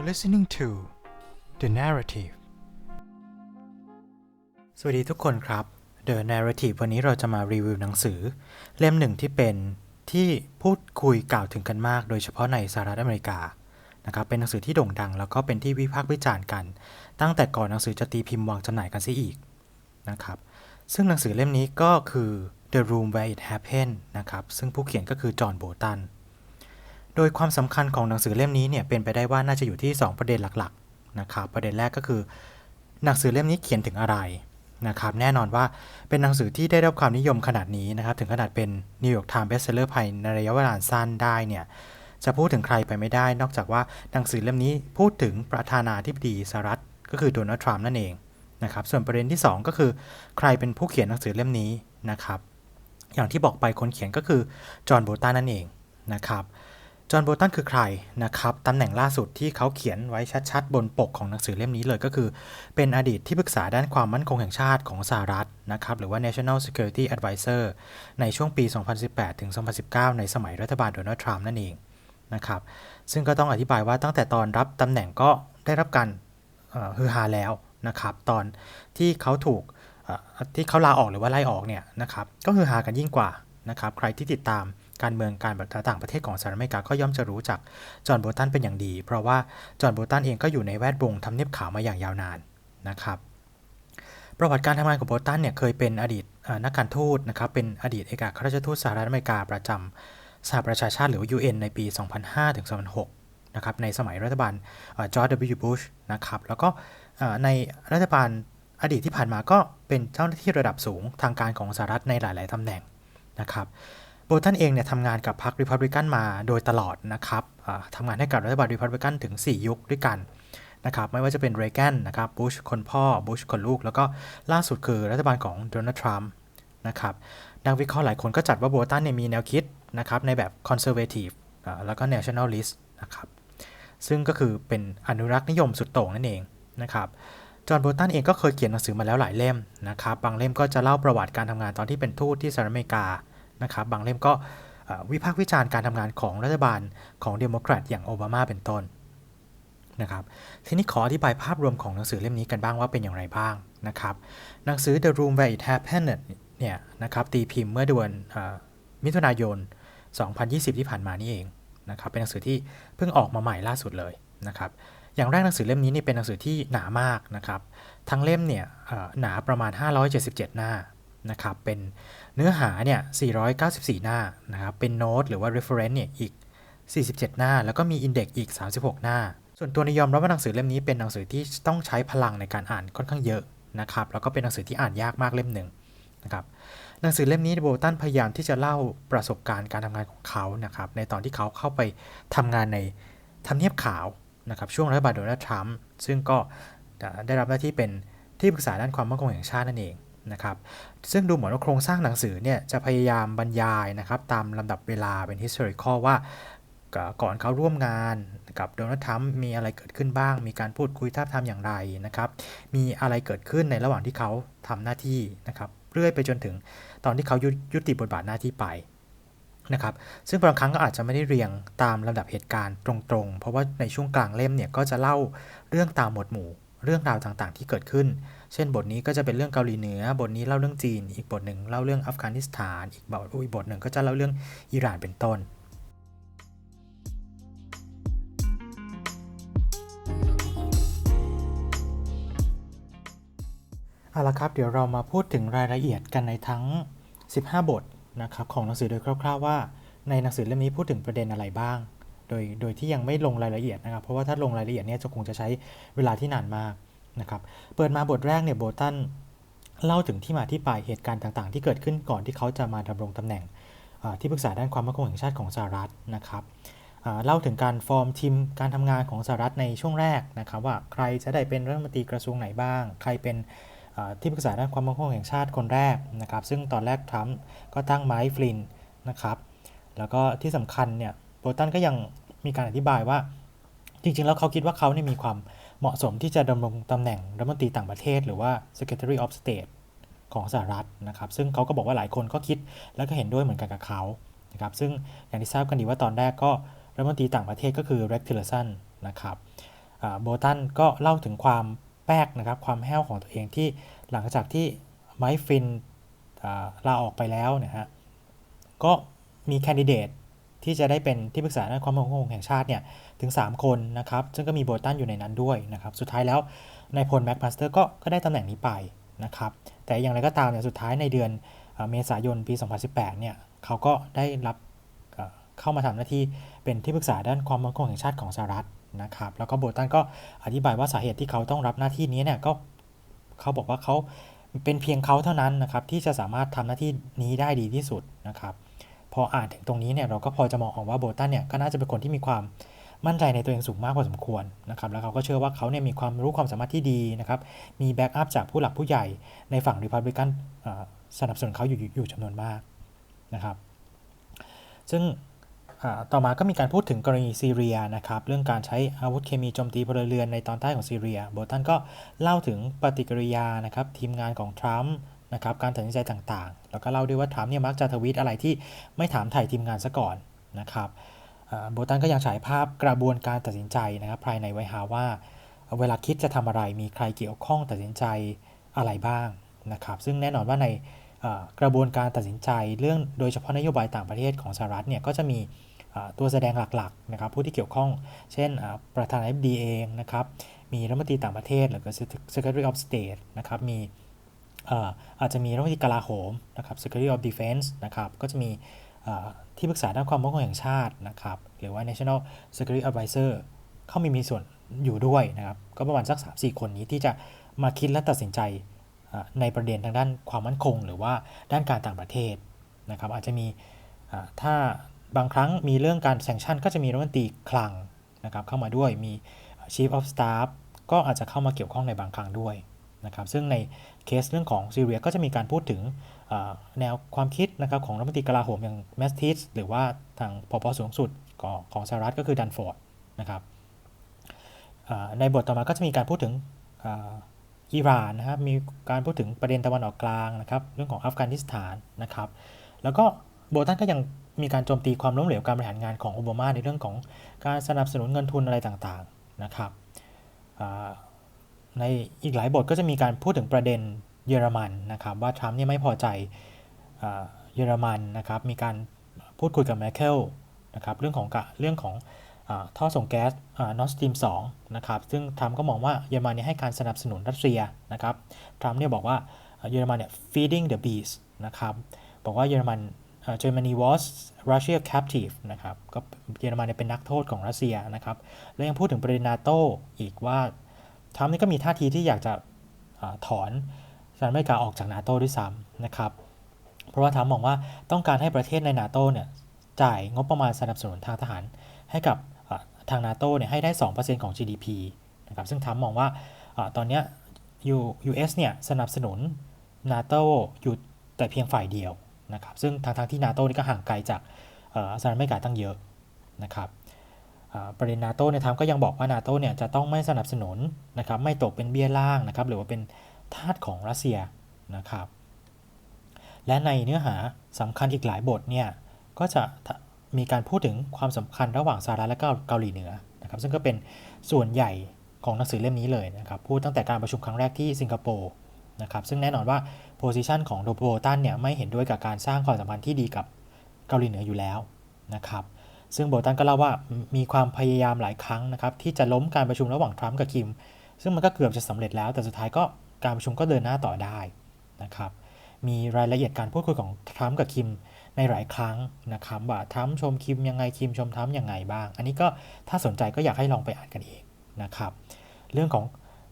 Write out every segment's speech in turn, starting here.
You're listening to The Narrative สวัสดีทุกคนครับ The Narrative วันนี้เราจะมารีวิวหนังสือ เล่มหนึ่งที่เป็นที่พูดคุยกล่าวถึงกันมาก โดยเฉพาะในสหรัฐอเมริกานะครับเป็นหนังสือที่โด่งดัง แล้วก็เป็นที่วิพากษ์วิจารณ์กัน ตั้งแต่ก่อนหนังสือจะตีพิมพ์วางจำหน่ายกันเสียอีกนะครับซึ่งหนังสือเล่มนี้ก็คือ The Room Where It Happened นะครับซึ่งผู้เขียนก็คือจอห์นโบตัน โดยความสำคัญของหนังสือเล่มนี้เนี่ยเป็นไปได้ว่าน่าจะอยู่ที่ 2 ประเด็นหลักๆนะครับประเด็นแรกก็คือ หนังสือเล่มนี้เขียนถึงอะไรนะครับแน่นอนว่าเป็นหนังสือที่ได้รับความนิยมขนาดนี้นะครับถึงขนาดเป็น New York Times Bestseller ภายในระยะเวลาสั้นได้เนี่ยจะพูดถึงใครไปไม่ได้ นอกจากว่าหนังสือเล่มนี้พูดถึงประธานาธิบดีสหรัฐ ก็คือโดนัลด์ทรัมป์นั่นเองนะครับส่วนประเด็นที่ 2 ก็คือใครเป็นผู้เขียนหนังสือเล่มนี้นะครับอย่างที่บอกไปคนเขียนก็คือจอห์นโบตันนั่นเองนะครับ จอห์นโบตันคือใครนะครับตำแหน่งล่าสุดที่เขาเขียนไว้ชัดๆ บนปกของหนังสือเล่มนี้เลยก็คือ เป็นอดีตที่ปรึกษาด้านความมั่นคงแห่งชาติของสหรัฐนะครับหรือว่า National Security Advisor ในช่วงปี 2018 ถึง 2019 ในสมัยรัฐบาลโดนัลด์ทรัมป์นั่นเองนะครับซึ่งก็ต้องอธิบายว่าตั้งแต่ตอนรับตำแหน่งก็ได้รับการฮือฮาแล้วนะครับตอนที่เขาถูกที่เขาลาออกหรือว่าไล่ออกเนี่ยนะครับก็ฮือฮากันยิ่งกว่านะครับใครที่ติดตาม การเมืองการต่างประเทศของสหรัฐอเมริกาก็ย่อมจะรู้จักจอห์นโบตันเป็นอย่างดี เพราะว่าจอห์นโบตันเองก็อยู่ในแวดวงทำเนียบขาวมาอย่างยาวนานนะครับประวัติการทำงานของโบตันเนี่ยเคยเป็นอดีตนักการทูตนะครับเป็นอดีตเอกอัครราชทูตสหรัฐอเมริกาประจำสหประชาชาติหรือ UN ในปี 2005ถึง2006นะครับในสมัยรัฐบาลจอร์จ W. บุชนะครับแล้วก็ในรัฐบาลอดีตที่ผ่านมาก็เป็นเจ้าหน้าที่ระดับสูงทางการของสหรัฐในหลาย ๆตำแหน่งนะครับ โบตันเองเนี่ยทำงานกับพรรคริพับลิกันมาโดยตลอดนะครับทำงานให้กับรัฐบาลริพับลิกันถึง 4 ยุคด้วยกันนะครับไม่ว่าจะเป็นเรแกนนะครับบุชคนพ่อบุชคนลูก แล้วก็ล่าสุดคือรัฐบาลของโดนัลด์ทรัมป์นะครับนักวิเคราะห์หลายคนก็จัดว่าโบตันเนี่ยมีแนวคิดนะครับในแบบคอนเซอร์เวทีฟแล้วก็เนชั่นแนลลิสต์นะครับซึ่งก็คือเป็นอนุรักษ์นิยมสุดโต่งนั่นเองนะครับจอห์นโบตันเองก็เคยเขียนหนังสือมาแล้วหลายเล่มนะครับบางเล่มก็จะเล่าประวัติการทำงานตอนที่เป็นทูตที่สหรัฐอเมริกา นะครับ บางเล่มก็วิพากษ์วิจารณ์การทำงานของรัฐบาลของเดโมแครตอย่างโอบามาเป็นต้นนะครับทีนี้ขออธิบายภาพรวมของหนังสือเล่มนี้กันบ้างว่าเป็นอย่างไรบ้างนะครับ หนังสือ The Room Where It Happened เนี่ยนะครับตีพิมพ์เมื่อเดือนมิถุนายน 2020 ที่ผ่านมานี่เองนะครับเป็นหนังสือที่เพิ่งออกมาใหม่ล่าสุดเลยนะครับอย่างแรกหนังสือเล่มนี้นี่เป็นหนังสือที่หนามากนะครับทั้งเล่มเนี่ยหนาประมาณ 577 หน้า นะครับ เป็นเนื้อหาเนี่ย 494 หน้านะครับ เป็นโน้ตหรือว่า reference เนี่ยอีก 47 หน้า แล้วก็มี index อีก 36 หน้า ส่วนตัวนิยมรับว่าหนังสือเล่มนี้เป็นหนังสือที่ต้องใช้พลังในการอ่านค่อนข้างเยอะนะครับ แล้วก็เป็นหนังสือที่อ่านยากมากเล่มหนึ่งนะครับ หนังสือเล่มนี้โบตันพยายามที่จะเล่าประสบการณ์การทำงานของเขานะครับ ในตอนที่เขาเข้าไปทำงานในทำเนียบขาวนะครับ ช่วงรัฐบาลโดนัลด์ทรัมป์ซึ่งก็ได้รับหน้าที่เป็นที่ปรึกษาด้านความมั่นคงแห่งชาตินั่นเอง นะครับซึ่งดูเหมือนว่าโครงสร้างหนังสือเนี่ยจะพยายามบรรยายนะครับตามลำดับเวลาเป็น historical ว่าก่อนเขาร่วมงานกับโดนัลด์ทรัมป์มีอะไรเกิดขึ้นบ้าง มีการพูดคุยท้าทามอย่างไรนะครับ มีอะไรเกิดขึ้นในระหว่างที่เขาทำหน้าที่นะครับ เรื่อยไปจนถึงตอนที่เขายุติบทบาทหน้าที่ไปนะครับ ซึ่งบางครั้งก็อาจจะไม่ได้เรียงตามลำดับเหตุการณ์ตรงๆ เพราะว่าในช่วงกลางเล่มเนี่ยก็จะเล่าเรื่องตามหมวดหมู่ เรื่องราวต่างๆ ที่เกิดขึ้น เช่นบทนี้ก็จะเป็นเรื่องเกาหลีเหนือ บทนี้เล่าเรื่องจีน อีกบทหนึ่งเล่าเรื่องอัฟกานิสถาน อีกบทอีกบทหนึ่งก็จะเล่าเรื่องอิหร่านเป็นต้น เอาละครับ เดี๋ยวเรามาพูดถึงรายละเอียดกันในทั้ง 15 บทนะครับของหนังสือโดยคร่าว ๆ ว่า ในหนังสือเล่มนี้พูดถึงประเด็นอะไรบ้าง โดยโดยที่ยังไม่ลงรายละเอียดนะครับ เพราะว่าถ้าลงรายละเอียดเนี่ยจะคงจะใช้เวลาที่นานมากนะครับเปิดมาบทแรกเนี่ยโบตันเล่าถึงที่มาที่ไปเหตุการณ์ต่างๆ ที่เกิดขึ้นก่อนที่เขาจะมาดำรงตำแหน่งที่ปรึกษาด้านความมั่นคงแห่งชาติของสหรัฐนะครับเล่าถึงการฟอร์มทีมการทำงานของสหรัฐในช่วงแรกนะครับว่าใครจะได้เป็นรัฐมนตรีกระทรวงไหนบ้าง ใครเป็นที่ปรึกษาด้านความมั่นคงแห่งชาติคนแรกนะครับซึ่งตอนแรกทรัมป์ก็ตั้งไมค์ฟลินนะครับแล้วก็ที่สำคัญเนี่ยโบตันก็ยัง มีการอธิบายว่า จริง ๆ แล้วเขาคิดว่าเขาเนี่ยมีความเหมาะสมที่จะดำรงตำแหน่งรัฐมนตรีต่างประเทศ หรือว่า Secretary of State ของสหรัฐนะครับ ซึ่งเขาก็บอกว่าหลายคนก็คิดแล้วก็เห็นด้วยเหมือนกันกับเขานะครับซึ่งอย่างที่ทราบกันดีว่าตอนแรกก็รัฐมนตรีต่างประเทศก็คือ Rex Tillerson นะครับโบตันก็เล่าถึงความแปลกนะครับความแห้วของตัวเองที่หลังจากที่ไมค์ฟินลาออกไปแล้วนะฮะก็มีแคนดิเดต ที่จะได้เป็นที่ปรึกษาด้านความมั่นคงแห่งชาติเนี่ยถึง 3 คนนะครับ ซึ่งก็มีโบตันอยู่ในนั้นด้วยนะครับ สุดท้ายแล้วนายพลแม็กมาสเตอร์ก็ก็ได้ตำแหน่งนี้ไปนะครับ แต่อย่างไรก็ตามเนี่ยสุดท้ายในเดือนเมษายนปี 2018 เนี่ยเขาก็ได้รับเอ่อเข้ามาทำหน้าที่เป็นที่ปรึกษาด้านความมั่นคงแห่งชาติของสหรัฐนะครับ แล้วก็โบตันก็อธิบายว่าสาเหตุที่เขาต้องรับหน้าที่นี้เนี่ยก็เขาบอกว่าเขาเป็นเพียงเขาเท่านั้นนะครับที่จะสามารถทำหน้าที่นี้ได้ดีที่สุดนะครับ พออ่านถึงตรงนี้เนี่ยเราก็พอจะมองออกว่าโบตันเนี่ยก็น่าจะเป็นคนที่มีความมั่นใจในตัวเองสูงมากพอสมควรนะครับแล้วเขาก็เชื่อว่าเขาเนี่ยมีความรู้ความสามารถที่ดีนะครับมีแบ็กอัพจากผู้หลักผู้ใหญ่ในฝั่งริพับลิกันสนับสนุนเขาอยู่อยู่จำนวนมากนะครับซึ่งต่อมาก็มีการพูดถึงกรณีซีเรียนะครับเรื่องการใช้อาวุธเคมีโจมตีพลเรือนในตอนใต้ของซีเรียโบตันก็เล่าถึงปฏิกิริยานะครับทีมงานของทรัมป์ นะครับการตัดสินใจต่างๆ แล้วก็เล่าด้วยว่าทรัมป์เนี่ยมักจะทวีตอะไรที่ไม่ถามถ่ายทีมงานซะก่อนนะครับโบตันก็ยังฉายภาพกระบวนการตัดสินใจนะครับภายในไวท์เฮาส์ว่า เวลาคิดจะทำอะไรมีใครเกี่ยวข้องตัดสินใจอะไรบ้างนะครับซึ่งแน่นอนว่าในกระบวนการตัดสินใจเรื่องโดยเฉพาะนโยบายต่างประเทศของสหรัฐเนี่ยก็จะมีตัวแสดงหลักๆนะครับผู้ที่เกี่ยวข้อง เช่นประธานาธิบดีเองนะครับมีรัฐมนตรีต่างประเทศหรือก็ Secretary of State นะครับมี อาจจะมีรัฐมนตรีกลาโหมนะครับ Secretary of Defense นะครับ ก็จะมีที่ปรึกษาด้านความมั่นคงแห่งชาตินะครับ หรือว่า National Security Advisor เข้ามีมีส่วนอยู่ด้วยนะครับ ก็ประมาณสัก 3-4 คนนี้ที่จะมาคิดและตัดสินใจในประเด็นทางด้านความมั่นคง หรือว่าด้านการต่างประเทศนะครับ อาจจะมีถ้าบางครั้งมีเรื่องการแซงชั่นก็จะมีรัฐมนตรีคลังนะครับเข้ามาด้วยมี Chief of Staff ก็อาจจะเข้ามาเกี่ยวข้องในบางครั้งด้วย นะครับซึ่งในเคสเรื่องของซีเรียก็จะมีการพูดถึงแนวความคิดนะครับของรัฐมนตรีกลาโหมอย่างแมสติสหรือว่าทางพปสูงสุดของสหรัฐก็คือดันฟอร์ดนะครับในบทต่อมาก็จะมีการพูดถึงอิหร่านนะครับมีการพูดถึงประเด็นตะวันออกกลางนะครับเรื่องของอัฟกานิสถานนะครับแล้วก็โบตันก็ยังมีการโจมตีความล้มเหลวการบริหารงานของโอบามาในเรื่องของการสนับสนุนเงินทุนอะไรต่างๆนะครับ ในอีกหลายบทก็จะมีการพูดถึงประเด็นเยอรมันนะครับว่าทรัมป์เนี่ยไม่พอใจเยอรมันนะครับมีการพูดคุยกับแมคเคลนะครับเรื่องของกะเรื่องของอท่อส่งแก๊สนอสตีม2นะครับซึ่งทรัมป์ก็มองว่าเยอรมันเนี่ยให้การสนับสนุนรัสเซียนะครับทรัมป์เนี่ยบอกว่าเยอรมันเนี่ย feeding the beast นะครับบอกว่าเยอรมันเอ่อ Germany was Russia captive นะครับก็เยอรมันเนี่ยเป็นนักโทษของรัสเซียนะครับ แล้วยังพูดถึงประเด็นนาโตอีกว่า ทรัมป์นี่ก็มีท่าทีที่อยากจะอถอนสหรัฐอเมริกาออกจากนาโตด้วยซ้ำนะครับ เพราะว่าทรัมป์มองว่าต้องการให้ประเทศในนาโตเนี่ยจ่ายงบประมาณสนับสนุนทางทหารให้กับทางนาโตเนี่ยให้ได้ 2%ของ GDP นะครับซึ่งทรัมป์มองว่าอตอนนี้ย U- US เนี่ยสนับสนุนนาโตอยู่แต่เพียงฝ่ายเดียวนะครับซึ่งทางทางที่นาโตนี่ก็ห่างไกลจากสหรัฐอเมริกาตั้งเยอะนะครับ ประเด็นนาโต้เนี่ยทรัมก็ยังบอกว่านาโต้เนี่ยจะต้องไม่สนับสนุนนะครับไม่ตกเป็นเบี้ยล่างนะครับหรือว่าเป็นทาสของรัสเซียนะครับและในเนื้อหาสำคัญอีกหลายบทเนี่ยก็จะมีการพูดถึงความสำคัญระหว่างสหรัฐและเกาหลีเหนือนะครับซึ่งก็เป็นส่วนใหญ่ของหนังสือเล่มนี้เลยนะครับพูดตั้งแต่การประชุมครั้งแรกที่สิงคโปร์นะครับซึ่งแน่นอนว่าโพซิชันของโดโบตันเนี่ยไม่เห็นด้วยกับการสร้างความสัมพันธ์ที่ดีกับเกาหลีเหนืออยู่แล้วนะครับ ซึ่งโบตันก็เล่าว่ามีความพยายามหลายครั้งนะครับที่จะล้มการประชุมระหว่างทรัมป์กับคิม ซึ่งมันก็เกือบจะสำเร็จแล้ว แต่สุดท้ายก็การประชุมก็เดินหน้าต่อได้นะครับมีรายละเอียดการพูดคุยของทรัมป์กับคิมในหลายครั้งนะครับว่าทรัมป์ชมคิมยังไงคิมชมทรัมป์ยังไงบ้าง อันนี้ก็ถ้าสนใจก็อยากให้ลองไปอ่านกันเองนะครับเรื่องของ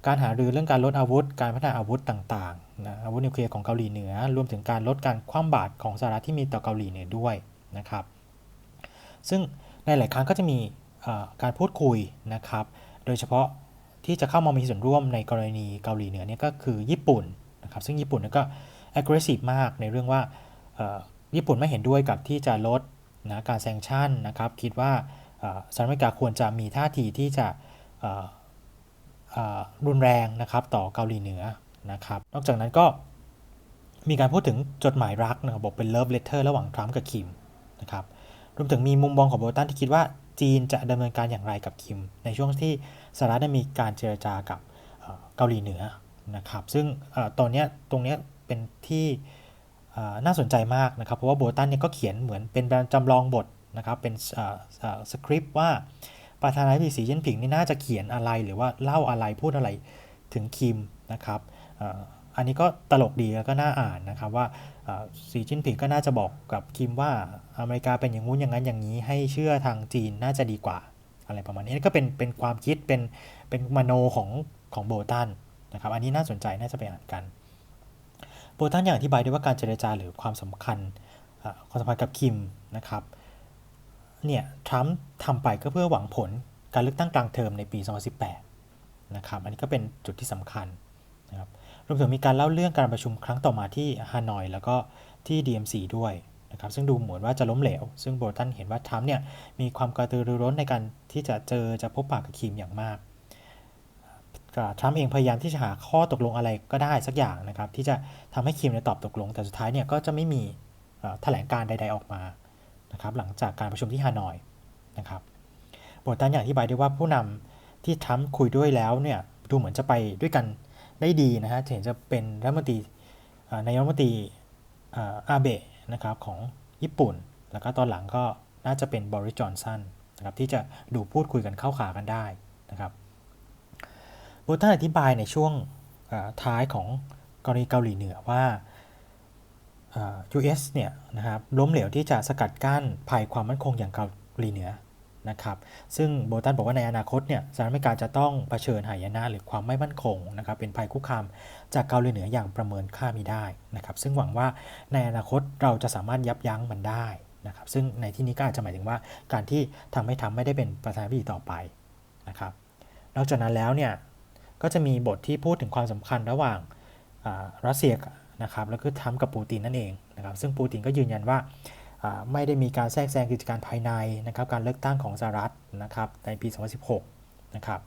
การหารือเรื่องการลดอาวุธ การพัฒนาอาวุธต่างๆนะอาวุธนิวเคลียร์ของเกาหลีเหนือ รวมถึงการลดการคว่ำบาตรของสหรัฐที่มีต่อเกาหลีเหนือด้วยนะครับ ซึ่งในหลายครั้งก็จะมีการพูดคุยนะครับ โดยเฉพาะที่จะเข้ามามีส่วนร่วมในกรณีเกาหลีเหนือเนี่ยก็คือญี่ปุ่นนะครับ ซึ่งญี่ปุ่นเนี่ยก็ aggressive มากในเรื่องว่าญี่ปุ่นไม่เห็นด้วยกับที่จะลดนะการแซงชั่นนะครับ คิดว่าสหรัฐอเมริกาควรจะมีท่าทีที่จะรุนแรงนะครับต่อเกาหลีเหนือนะครับ นอกจากนั้นก็มีการพูดถึงจดหมายรักนะครับบอกเป็น love letter ระหว่างทรัมป์กับคิมนะครับ รวมถึงมีมุมมองของโบตันที่คิดว่าจีนจะดำเนินการอย่างไรกับคิม ในช่วงที่สหรัฐได้มีการเจรจากับเกาหลีเหนือนะครับ ซึ่งอตอนนี้ตรงนี้เป็นที่น่าสนใจมากนะครับ เพราะว่าโบตันเนี่ยก็เขียนเหมือนเป็นจำลองบทนะครับ เป็นสคริปต์ว่าประธานาธิบดีสีเจิ้นผิงนี่น่าจะเขียนอะไรหรือว่าเล่าอะไรพูดอะไรถึงคิมนะครับอันนี้ก็ตลกดีแล้วก็น่าอ่านนะครับว่า สีจิ้นผิงก็น่าจะบอกกับคิมว่าอเมริกาเป็นอย่างงู้นอย่างนั้นอย่างนี้ ให้เชื่อทางจีนน่าจะดีกว่า อะไรประมาณนี้ก็เป็นเป็นความคิดเป็นเป็นมโนของของโบตันนะครับอันนี้น่าสนใจน่าจะไปอ่านกัน โบตันอยังอธิบายด้วยว่าการเจรจาหรือความสำคัญความสัมพันธ์กับคิมนะครับเนี่ยทรัมป์ทำไปก็เพื่อหวังผลการเลือกตั้งกลางเทอมในปี 2018 นะครับ อันนี้ก็เป็นจุดที่สำคัญนะครับ รวมถึงมีการเล่าเรื่องการประชุมครั้งต่อมาที่ฮานอย แล้วก็ที่ DMC ด้วยนะครับซึ่งดูเหมือนว่าจะล้มเหลว ซึ่งโบตันเห็นว่าทรัมป์เนี่ยมีความกระตือรือร้นในการที่จะเจอจะพบปะกับคิมอย่างมากทรัมป์เองพยายามที่จะหาข้อตกลงอะไรก็ได้สักอย่างนะครับที่จะทำให้คิมเนี่ยตอบตกลง แต่สุดท้ายเนี่ยก็จะไม่มีแถลงการใด ๆออกมานะครับหลังจากการประชุมที่ฮานอยนะครับโบตันอย่างที่บายได้ว่าผู้นำที่ทรัมป์คุยด้วยแล้วเนี่ยดูเหมือนจะไปด้วยกัน ได้ดีนะฮะเห็นจะเป็นรัฐมนตรีนายรัฐมนตรีอาเบะนะครับของญี่ปุ่น แล้วก็ตอนหลังก็น่าจะเป็นบริจอนสันนะครับที่จะดูพูดคุยกันเข้าขากันได้นะครับโบตันอธิบายในช่วงท้ายของกรณีเกาหลีเหนือว่า US เนี่ยนะครับล้มเหลวที่จะสกัดกั้นภัยความมั่นคงอย่างเกาหลีเหนือ นะครับซึ่งโบตันบอกว่าในอนาคตเนี่ยสหรัฐอเมริกาจะต้องเผชิญหายนะหรือความไม่มั่นคงนะครับเป็นภัยคุกคามจากเกาหลีเหนืออย่างประเมินค่ามีได้นะครับซึ่งหวังว่าในอนาคตเราจะสามารถยับยั้งมันได้นะครับซึ่งในที่นี้ก็อาจจะหมายถึงว่าการที่ทำให้ทำไม่ได้เป็นประธานาธิบดีต่อไปนะครับนอกจากนั้นแล้วเนี่ยก็จะมีบทที่พูดถึงความสำคัญระหว่างรัสเซียนะครับแล้วก็ทำกับปูตินนั่นเองนะครับซึ่งปูตินก็ยืนยันว่า ไม่ได้มีการแทรกแซงกิจการภายในนะครับการเลือกตั้งของสหรัฐนะครับในปี 2016 นะครับ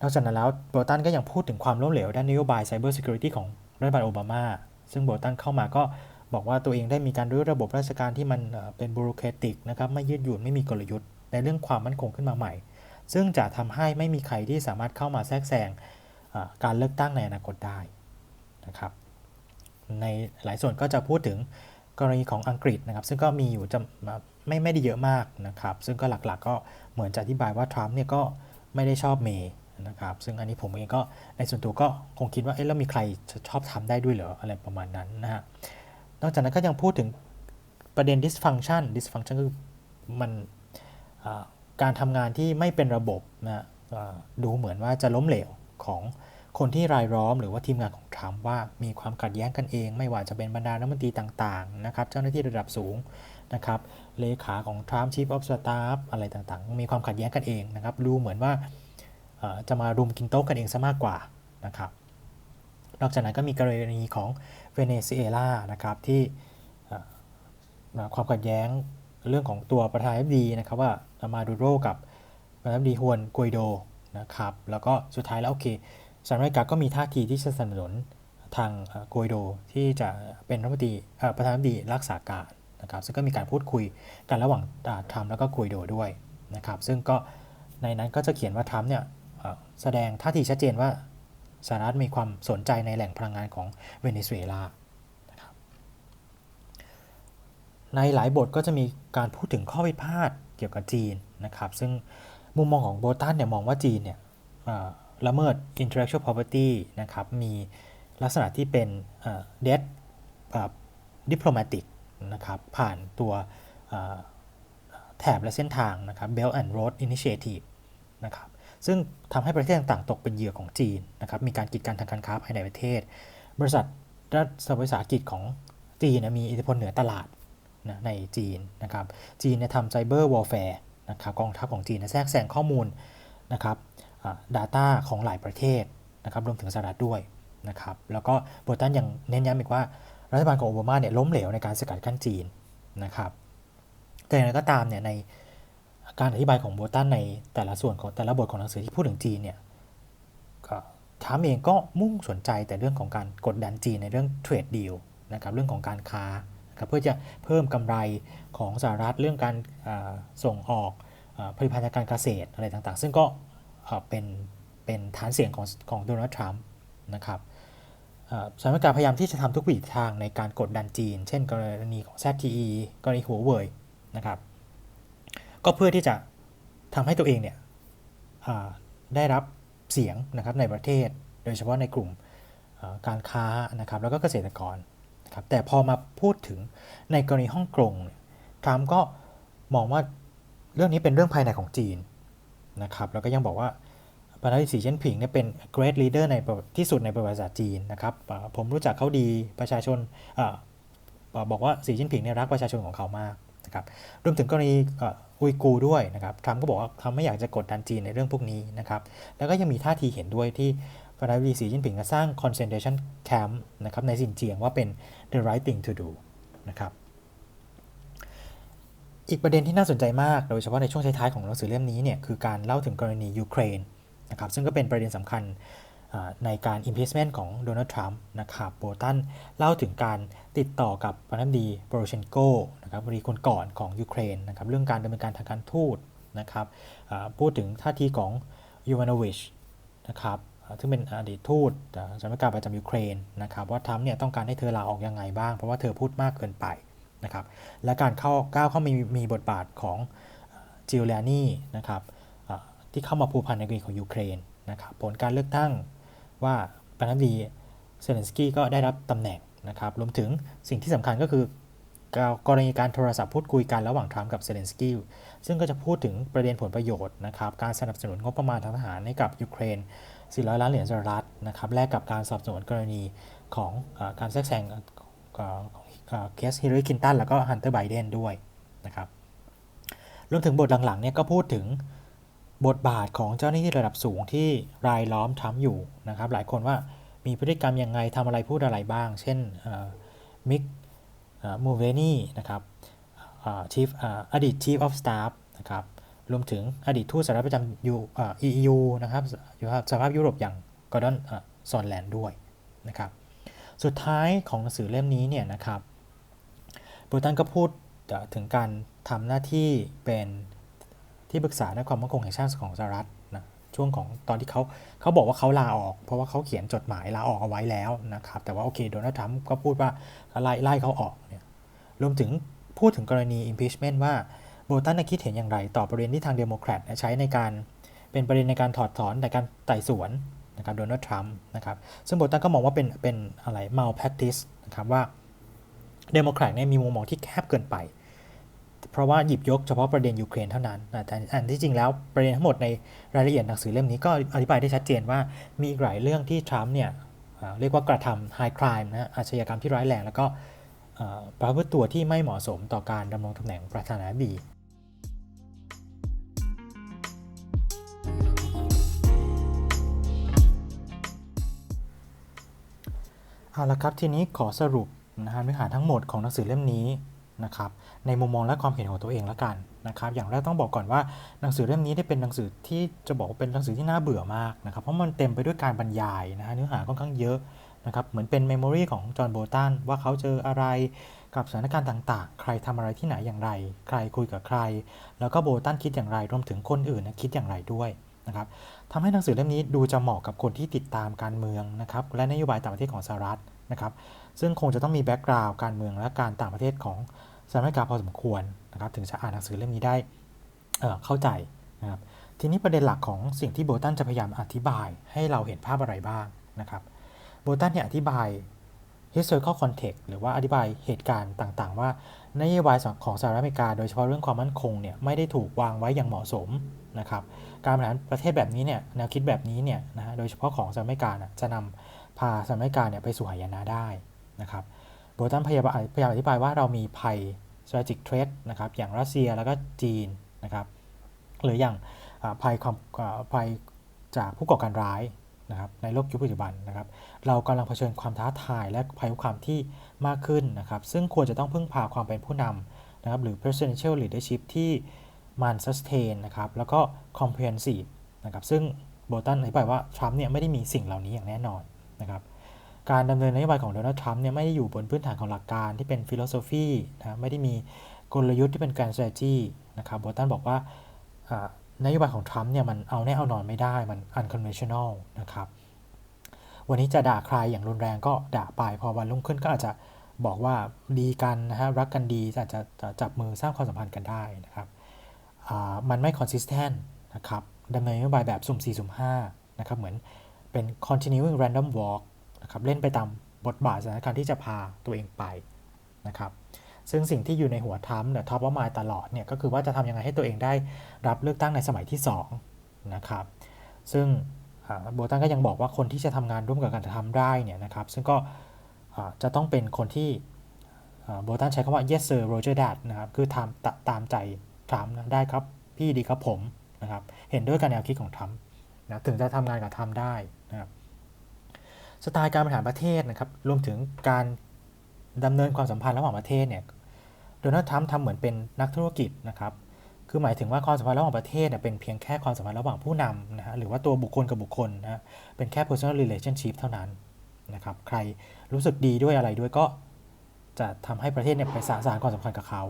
นอกจากนั้นแล้วโบตันก็ยังพูดถึงความล้มเหลวด้านนโยบาย Cyber Security ของรัฐบาลโอบามา ซึ่งโบตันเข้ามาก็บอกว่าตัวเองได้มีการรื้อระบบราชการที่มันเป็นบูโรแครติกนะครับไม่ยืดหยุ่นไม่มีกลยุทธ์ ในเรื่องความมั่นคงขึ้นมาใหม่ ซึ่งจะทำให้ไม่มีใครที่สามารถเข้ามาแทรกแซงการเลือกตั้งในอนาคตได้นะครับในหลายส่วนก็จะพูดถึง กรณีของอังกฤษนะครับ ซึ่งก็มีอยู่จะไม่ไม่ได้เยอะมากนะครับ ซึ่งก็หลักๆ ก็เหมือนจะอธิบายว่าทรัมป์เนี่ยก็ไม่ได้ชอบเมย์นะครับ ซึ่งอันนี้ผมเองก็ในส่วนตัวก็คงคิดว่าเอ๊ะแล้วมีใครชอบทำได้ด้วยเหรออะไรประมาณนั้นนะฮะนอกจากนั้นก็ยังพูดถึงประเด็น dysfunction dysfunction คือมันการทำงานที่ไม่เป็นระบบนะดูเหมือนว่าจะล้มเหลวของ คนที่รายล้อมหรือว่าทีมงานของทรัมป์ว่ามีความขัดแย้งกันเอง ไม่ว่าจะเป็นบรรดารัฐมนตรีต่างๆนะครับเจ้าหน้าที่ระดับสูงนะครับเลขาของทรัมป์ Chief of Staff อะไรต่างๆ มีความขัดแย้งกันเองนะครับดูเหมือนว่าจะมารุมกินโต๊ะกันเองซะมากกว่านะครับนอกจากนั้นก็มีกรณีของเวเนซุเอลานะครับที่ความขัดแย้งเรื่องของตัวประธานาธิบดีนะครับว่ามาดูโรกับประธานาธิบดีฮวนกุยโดนะครับแล้วก็สุดท้ายแล้วโอเค สหรัฐอเมริกาก็มีท่าทีที่จะสนับสนุนทางโกยโดที่จะเป็นรัฐมนตรีประธานาธิบดีรักษาการนะครับซึ่งก็มีการพูดคุยกันระหว่างทรัมป์แล้วก็โกยโดด้วยนะครับซึ่งก็ในนั้นก็จะเขียนว่าทรัมป์เนี่ยแสดงท่าทีชัดเจนว่าสหรัฐมีความสนใจในแหล่งพลังงานของเวเนซุเอลาในหลายบทก็จะมีการพูดถึงข้อพิพาทเกี่ยวกับจีนนะครับ ซึ่งมุมมองของโบตันเนี่ยมองว่าจีนเนี่ย ละเมิด intellectual property นะครับ มีลักษณะที่เป็นเอ่อ debt diplomatic นะครับ ผ่านตัวแถบและเส้นทางนะครับ Belt and Road Initiative นะครับ ซึ่งทำให้ประเทศต่างๆ ตกเป็นเหยื่อของจีนนะครับ มีการกีดกันทางการค้าภายในประเทศ บริษัทรัฐวิสาหกิจของจีนนยมีอิทธิพลเหนือตลาดนะในจีนนะครับ จีนทำไซเบอร์วอลแฟร์นะครับ กองทัพของจีนนะแทรกแซงข้อมูลนะครับ Data ของหลายประเทศนะครับรวมถึงสหรัฐด้วยนะครับแล้วก็โบตันยังเน้นย้ำอีกว่ารัฐบาลของโอบามาเนี่ยล้มเหลวในการสกัดกั้นจีนนะครับแต่อย่างไรก็ตามเนี่ยในการอธิบายของโบตันในแต่ละส่วนของแต่ละบทของหนังสือที่พูดถึงจีนเนี่ยทรัมเองก็มุ่งสนใจแต่เรื่องของการกดดันจีนในเรื่องเทรดดีลนะครับเรื่องของการค้าครับเพื่อจะเพิ่มกำไรของสหรัฐเรื่องการส่งออกผลิตภัณฑ์ทางการเกษตรอะไรต่างๆ ซึ่งก็ เป็นเป็นฐานเสียงของของโดนัลด์ทรัมป์นะครับอ่าสหรัฐอเมริกาพยายามที่จะทำทุกวิถีทางในการกดดันจีน เช่นกรณีของ ZTE กรณีหัวเว่ยนะครับ ก็เพื่อที่จะทำให้ตัวเองเนี่ยได้รับเสียงนะครับในประเทศ โดยเฉพาะในกลุ่มการค้านะครับแล้วก็เกษตรกรนะครับแต่พอมาพูดถึงในกรณีฮ่องกงทรัมป์ก็มองว่าเรื่องนี้เป็นเรื่องภายในของจีน นะครับแล้วก็ยังบอกว่าประธานาธิบดีสีจิ้นผิงเนี่ยเป็น great leader ในที่สุดในประวัติศาสตร์จีนนะครับผมรู้จักเขาดีประชาชนอบอกว่าสีจิ้นผิงเนี่ยรักประชาชนของเขามากนะครับรวมถึงกรณีอุยกูด้วยนะครับทรัมป์ก็บอกว่าเขาไม่อยากจะกดดันจีนในเรื่องพวกนี้นะครับแล้วก็ยังมีท่าทีเห็นด้วยที่ประธานาธิบดีสีจิ้นผิงสร้าง concentration camp นะครับในซินเจียงว่าเป็น the right thing to do นะครับ อีกประเด็นที่น่าสนใจมาก โดยเฉพาะในช่วงท้ายๆของหนังสือเล่มนี้เนี่ยคือการเล่าถึงกรณียูเครนนะครับซึ่งก็เป็นประเด็นสำคัญในการ impeachment ของโดนัลด์ทรัมป์นะครับโบตันเล่าถึงการติดต่อกับประธานาธิบดีโปรเชนโกนะครับบริคนก่อนของยูเครนนะครับเรื่องการดำเนินการทางการทูตนะครับพูดถึงท่าทีของยูวานอวิชนะครับซึ่งเป็นอดีตทูตอ่าสหรัฐอเมริกาประจำยูเครนนะครับว่าทรัมป์เนี่ยต้องการให้เธอลาออกยังไงบ้าง เพราะว่าเธอพูดมากเกินไป นะครับและการเข้าก้าวเข้ามีมีบทบาทของจิลเลานีนะครับที่เข้ามาผูกพันในกรณีของยูเครนนะครับผลการเลือกตั้งว่าประธานาธิบดีเซเลนสกี้ก็ได้รับตำแหน่งนะครับรวมถึงสิ่งที่สำคัญก็คือกรณีการโทรศัพท์พูดคุยกันระหว่างทรัมป์กับเซเลนสกี้ซึ่งก็จะพูดถึงประเด็นผลประโยชน์นะครับการสนับสนุนงบประมาณทางทหารให้กับยูเครน 400 ล้านเหรียญสหรัฐนะครับแลกกับการสอบสวนกรณีของอการแทรกแซงของ เคสฮิลลารีคินตันแล้วก็ฮันเตอร์ไบเดนด้วยนะครับรวมถึงบทหลังๆเนี่ยก็พูดถึงบทบาทของเจ้าหน้าที่ระดับสูงที่รายล้อมทรัมป์อยู่นะครับ หลายคนว่ามีพฤติกรรมยังไงทำอะไรพูดอะไรบ้าง เช่นมิกมูเวนี่นะครับชีฟอดีต Chief of Staff นะครับรวมถึงอดีตทูตสหรัฐประจำยูเอ่อ EU นะครับสภาพยุโรปอย่างกอร์ดอนซอนแลนด์ด้วยนะครับ สุดท้ายของหนังสือเล่มนี้เนี่ยนะครับ โบตันก็พูดถึงการทำหน้าที่เป็นที่ปรึกษาด้านความมั่นคงแห่งชาติของสหรัฐนะช่วงของตอนที่เขาเขาบอกว่าเขาลาออก เพราะว่าเขาเขียนจดหมายลาออกเอาไว้แล้วนะครับแต่ว่าโอเคโดนัลด์ทรัมป์ก็พูดว่าไล่ไล่เขาออกเนี่ยรวมถึงพูดถึงกรณี impeachment ว่าโบตันคิดเห็นอย่างไรต่อประเด็นที่ทางเดโมแครตใช้ในการเป็นประเด็นในการถอดถอนในการไต่สวนนะครับโดนัลด์ทรัมป์นะครับซึ่งโบตันก็มองว่าเป็นเป็นอะไร malpractice นะครับว่า เดโมแครตเนี่ยมีมุมมองที่แคบเกินไป เพราะว่าหยิบยกเฉพาะประเด็นยูเครนเท่านั้นแต่อันที่จริงแล้วประเด็นทั้งหมดในรายละเอียดหนังสือเล่มนี้ก็อธิบายได้ชัดเจนว่ามีอีกหลายเรื่องที่ทรัมป์เนี่ยเรียกว่ากระทำ high crime นะอาชญากรรมที่ร้ายแรง แล้วก็อ่าประพฤติตัวที่ไม่เหมาะสมต่อการดำรงตำแหน่งประธานาธิบดีเอาละครับ ทีนี้ขอสรุป นะฮะเนื้อหาทั้งหมดของหนังสือเล่มนี้นะครับในมุมมองและความเห็นของตัวเองแล้วกันนะครับอย่างแรกต้องบอกก่อนว่าหนังสือเล่มนี้ได้เป็นหนังสือที่จะบอกว่าเป็นหนังสือที่น่าเบื่อมากนะครับเพราะมันเต็มไปด้วยการบรรยายนะฮะเนื้อหาค่อนข้างเยอะนะครับเหมือนเป็นเมมโมรีของจอห์นโบตันว่าเขาเจออะไรกับสถานการณ์ต่างๆ ใครทำอะไรที่ไหนอย่างไร ใครคุยกับใคร แล้วก็โบตันคิดอย่างไรรวมถึงคนอื่นนะคิดอย่างไรด้วยนะครับทำให้หนังสือเล่มนี้ดูจะเหมาะกับคนที่ติดตามการเมืองนะครับและนโยบายต่างประเทศของสหรัฐ นะครับ ซึ่งคงจะต้องมีแบ็กกราวด์การเมืองและการต่างประเทศของสหรัฐอเมริกาพอสมควรนะครับ ถึงจะอ่านหนังสือเล่มนี้ได้เเข้าใจนะครับ ทีนี้ประเด็นหลักของสิ่งที่โบตันจะพยายามอธิบายให้เราเห็นภาพอะไรบ้างนะครับ โบตันเนี่ยอธิบาย historical context หรือว่าอธิบายเหตุการณ์ต่างๆ ว่านโยบายของสหรัฐอเมริกา โดยเฉพาะเรื่องความมั่นคงเนี่ยไม่ได้ถูกวางไว้อย่างเหมาะสมนะครับ การบริหารประเทศแบบนี้เนี่ยแนวคิดแบบนี้เนี่ยนะฮะโดยเฉพาะของสหรัฐอเมริกาจะนำ พาสหรัฐอเมริกาเนี่ยไปสู่หายนะได้นะครับโบตันพยายามอธิบายว่าเรามีภัย strategic threat นะครับอย่างรัสเซียแล้วก็จีนนะครับหรืออย่างภัยความภัยจากผู้ก่อการร้ายนะครับในโลกยุคปัจจุบันนะครับ เรากำลังเผชิญความท้าทายและภัยคุกคามที่มากขึ้นนะครับ ซึ่งควรจะต้องพึ่งพาความเป็นผู้นำนะครับหรือ presidential leadership ที่มัน sustain นะครับแล้วก็ comprehensive นะครับซึ่งโบตันอธิบายว่าทรัมป์เนี่ยไม่ได้มีสิ่งเหล่านี้อย่างแน่นอน นะครับการดำเนินนโยบายของโดนัลด์ทรัมป์เนี่ยไม่ได้อยู่บนพื้นฐานของหลักการที่เป็นฟิโลโซฟีนะไม่ได้มีกลยุทธ์ที่เป็นการ strategy นะครับโบตันบอกว่านโยบายของทรัมป์เนี่ยมันเอาแน่เอานอนไม่ได้มัน unconventional นะครับวันนี้จะด่าใครอย่างรุนแรงก็ด่าไป พอวันรุ่งขึ้นก็อาจจะบอกว่าดีกันนะฮะรักกันดีอาจจะจับมือสร้างความสัมพันธ์กันได้นะครับมันไม่ consistent นะครับดำเนินนโยบายแบบสุ่ม4สุ่ม5นะครับเหมือน เป็น continuing random walk นะครับเล่นไปตามบทบาทสถานการณ์ที่จะพาตัวเองไปนะครับซึ่งสิ่งที่อยู่ในหัวทรัมเนี่ยท็อปว่ามาตลอดเนี่ยก็คือว่าจะทำยังไงให้ตัวเองได้รับเลือกตั้งในสมัยที่2นะครับซึ่งโบตันก็ยังบอกว่าคนที่จะทำงานร่วมกับการทำได้เนี่ยนะครับซึ่งก็จะต้องเป็นคนที่โบตันใช้คำว่า yes sir Roger that นะครับคือทำตตามใจทรัมป์นะได้ครับพี่ดีครับผมนะครับเห็นด้วยกับแนวคิดของทรัมป์นะถึงจะทำงานกับทรัมป์ได้ นะครับสไตล์การบริหารประเทศนะครับรวมถึงการดำเนินความสัมพันธ์ระหว่างประเทศเนี่ยโดนัลด์ทรัมป์ทำเหมือนเป็นนักธุรกิจนะครับคือหมายถึงว่าความสัมพันธ์ระหว่างประเทศเนี่ยเป็นเพียงแค่ความสัมพันธ์ระหว่างผู้นำนะฮะหรือว่าตัวบุคคลกับบุคคลนะเป็นแค่ personal relationship เท่านั้นนะครับใครรู้สึกดีด้วยอะไรด้วยก็จะทำให้ประเทศเนี่ยไปสานสานความสัมพันธ์กับเขา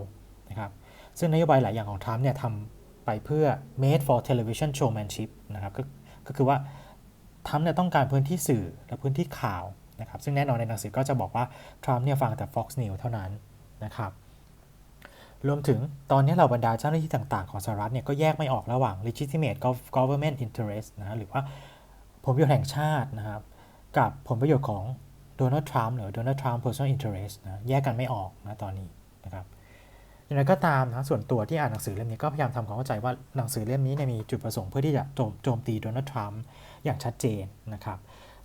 นะครับซึ่งนโยบายหลายอย่างของทรัมป์เนี่ยทำไปเพื่อ made for television showmanship นะครับกก็คือว่า ทรัมป์เนี่ยต้องการพื้นที่สื่อและพื้นที่ข่าวนะครับซึ่งแน่นอนในหนังสือก็จะบอกว่า ทรัมป์เนี่ยฟังแต่ Fox News เท่านั้นนะครับรวมถึงตอนนี้เหล่าบรรดาเจ้าหน้าที่ต่างๆ ของสหรัฐเนี่ยก็แยกไม่ออกระหว่าง legitimate government interest นะหรือว่าผลประโยชน์แห่งชาตินะครับกับผลประโยชน์ของโดนัลด์ทรัมป์หรือโดนัลด์ทรัมป์ personal interest นะแยกกันไม่ออกนะตอนนี้นะครับ อย่างไรก็ตามนะส่วนตัวที่อ่านหนังสือเล่มนี้ก็พยายามทำความเข้าใจว่าหนังสือเล่มนี้เนี่ยมีจุดประสงค์เพื่อที่จะโจมโจมตีโดนัลด์ทรัมป์อย่างชัดเจนนะครับ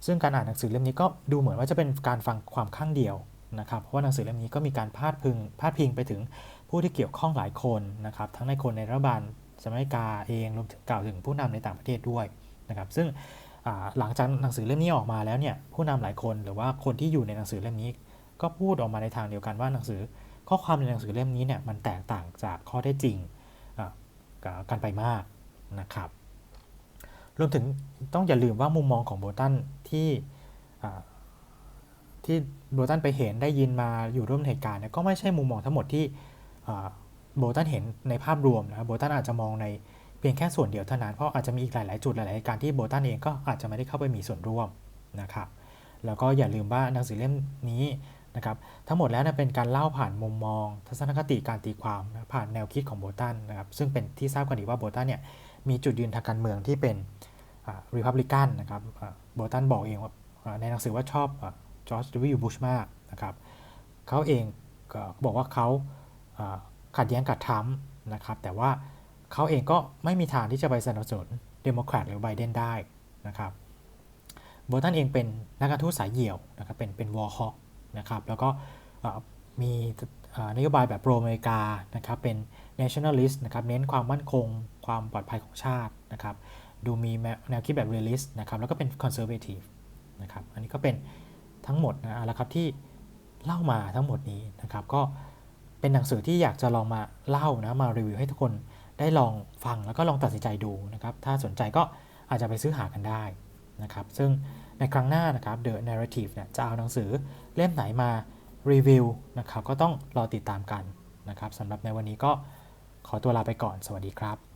ซึ่งการอ่านหนังสือเล่มนี้ก็ดูเหมือนว่าจะเป็นการฟังความข้างเดียวนะครับเพราะว่าหนังสือเล่มนี้ก็มีการพาดพึงพาดพิงไปถึงผู้ที่เกี่ยวข้องหลายคนนะครับ ทั้งในคนในรัฐบาลสหรัฐอเมริกาเองรวมถึงกล่าวถึงผู้นำในต่างประเทศด้วยนะครับ ซึ่งหลังจากหนังสือเล่มนี้ออกมาแล้วเนี่ยผู้นำหลายคนหรือว่าคนที่อยู่ในหนังสือเล่มนี้ ก็พูดออกมาในทางเดียวกันว่าหนังสือ ข้อความในหนังสือเล่มนี้เนี่ยมันแตกต่างจากข้อเท็จริงกันไปมากนะครับรวมถึงต้องอย่าลืมว่ามุมมองของโบตันที่ที่โบตันไปเห็นได้ยินมาอยู่ร่วมเหตุการณ์เนี่ยก็ไม่ใช่มุมมองทั้งหมดที่โบตันเห็นในภาพรวมนะโบตันอาจจะมองในเพียงแค่ส่วนเดียวเท่านั้นเพราะอาจจะมีอีกหลาย ๆ จุดหลาย ๆ เหตุการณ์ที่โบตันเองก็อาจจะไม่ได้เข้าไปมีส่วนร่วมนะครับแล้วก็อย่าลืมว่าหนังสือเล่มนี้ นะครับทั้งหมดแล้วนะเป็นการเล่าผ่านมุมมอง ทัศนคติการตีความนะผ่านแนวคิดของโบตันนะครับซึ่งเป็นที่ทราบกันดีว่าโบตันเนี่ยมีจุดยืนทางการเมืองที่เป็นรีพับลิกันนะครับโบตันบอกเองว่าในหนังสือว่าชอบจอร์จดัวิลบุชมากนะครับเขาเองบอกว่าเขาขัดแย้งกับทรัมป์นะครับแต่ว่าเขาเองก็ไม่มีทางที่จะไปสนับสนุนเดโมแครตหรือไบเดนได้นะครับโบตันเองเป็นนักการทูตสายเหี่ยวนะครับเป็นเป็นวอลฮอก นะครับ แล้วก็มีนโยบายแบบโปรอเมริกานะครับ เป็น nationalist นะครับ เน้นความมั่นคง ความปลอดภัยของชาตินะครับ ดูมีแนวคิดแบบ realist นะครับ แล้วก็เป็น conservative นะครับ อันนี้ก็เป็นทั้งหมดนะแล้วครับที่เล่ามาทั้งหมดนี้นะครับ ก็เป็นหนังสือที่อยากจะลองมาเล่านะ มารีวิวให้ทุกคนได้ลองฟังแล้วก็ลองตัดสินใจดูนะครับ ถ้าสนใจก็อาจจะไปซื้อหากันได้นะครับ ซึ่ง ในครั้งหน้านะครับ The Narrative เนี่ยจะเอาหนังสือเล่มไหนมารีวิวนะครับ ก็ต้องรอติดตามกันนะครับสำหรับในวันนี้ก็ขอตัวลาไปก่อน สวัสดีครับ